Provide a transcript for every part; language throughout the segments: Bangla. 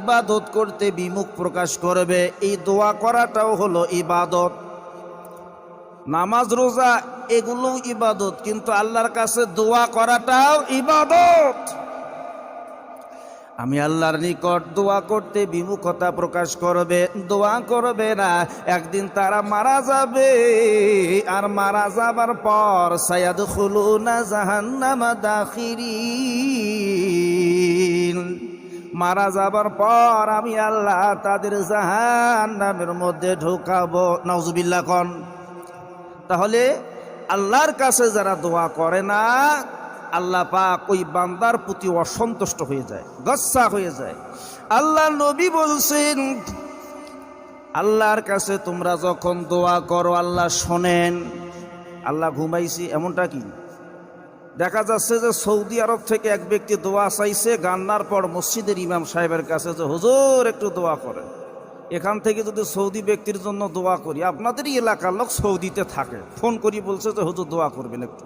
ইবাদত করতে বিমুখ প্রকাশ করবে, এই দোয়া করাটাও হলো ইবাদত। নামাজ, রোজা এগুলো ইবাদত, কিন্তু আল্লাহর কাছে দোয়া করাটাও ইবাদত। আমি আল্লাহর নিকট দোয়া করতে বিমুখতা প্রকাশ করবে, দোয়া করবে না, একদিন তারা মারা যাবে, আর মারা যাবার পর সায়াদ খুলু না জাহান্নামা দাখিরিন। মারা যাবার পর আমি আল্লাহ তাদের জাহান নামের মধ্যে ঢোকাবো। নজবিল্লা কন। তাহলে আল্লাহর কাছে যারা দোয়া করে না, আল্লাহ পাক ওই বান্দার প্রতি অসন্তুষ্ট হয়ে যায়, গচ্ছা হয়ে যায়। আল্লাহ নবী বলছেন, আল্লাহর কাছে তোমরা যখন দোয়া করো, আল্লাহ শোনেন। আল্লাহ ঘুমাইছি, এমনটা কি? দেখা যাচ্ছে যে সৌদি আরব থেকে এক ব্যক্তি দোয়া চাইছে, গান্নার পর মসজিদের ইমাম সাহেবের কাছে যে, হুজুর, একটু দোয়া করে এখান থেকে যদি সৌদি ব্যক্তির জন্য দোয়া করি, আপনাদেরই এলাকার লোক সৌদিতে থাকে। ফোন করি বলছে যে, হুজুর, দোয়া করবেন একটু।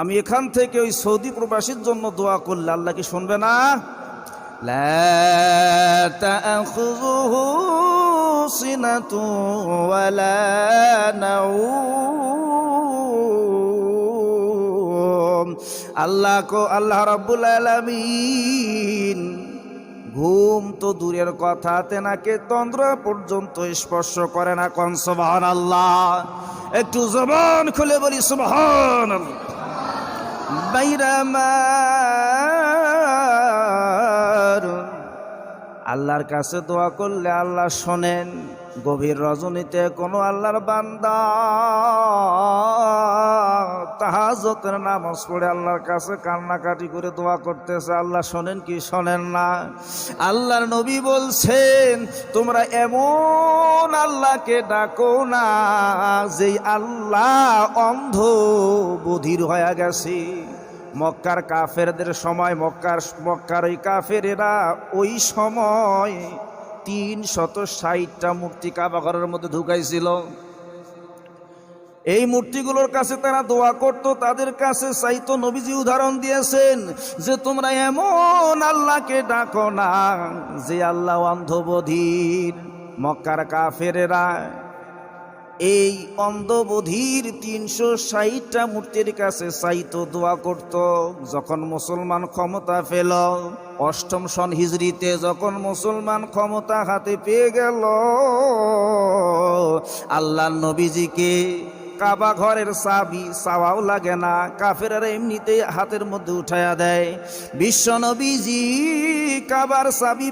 আমি এখান থেকে ওই সৌদি প্রবাসীর জন্য দোয়া করলে আল্লাহ কি শুনবে না? সিনাতু ওয়ালা নাউ আল্লাহ কো, আল্লাহ রাব্বুল আলামিন, ঘুম তো দূরের কথা তেনাকে তন্দ্র পর্যন্ত স্পর্শ করে না কন? সুবহান আল্লাহ একটু জবান খুলে বলি সুবহান বাইরামার আল্লাহর কাছে দোয়া করলে আল্লাহ শোনেন, গভীর রজনীতে কোনো আল্লাহর বান্দা তাহাজতের নামাজ পড়ে আল্লাহর কাছে কান্নাকাটি করে দোয়া করতেছে। আল্লাহ শোনেন কি শোনেন না? আল্লাহর নবী বলছেন, তোমরা এমন আল্লাহকে ডাকো না, যেই আল্লাহ অন্ধ বধির হয়ে গেছে। মক্কার কাফেরদের সময়, মক্কার মক্কার ওই কাফেরেরা ওই সময় তিন শত ষাটটা মূর্তি কাবাঘরের মধ্যে ঢুকাইছিল। এই মূর্তিগুলোর কাছে তারা দোয়া করত, তাদের কাছে চাইতো নবীজি উদাহরণ দিয়েছেন যে তোমরা এমন আল্লাহকে ডাকো না যে আল্লাহ অন্ধবধির মক্কার কাফেরেরা। এই অন্ধবধির তিনশো ষাটটা মূর্তির কাছে চাইতো, দোয়া করত। যখন মুসলমান ক্ষমতা ফেল অষ্টম সন হিজড়িতে যখন মুসলমান ক্ষমতা হাতে পেয়ে গেল, আল্লাহ নবীজিকে কাবা ঘরের সাবি সাওয়াও লাগে না। কাফেরারা এমনিতেই হাতের মধ্যে উঠায়া দেয়। বিশ্ব নবীজি কাবার চাবি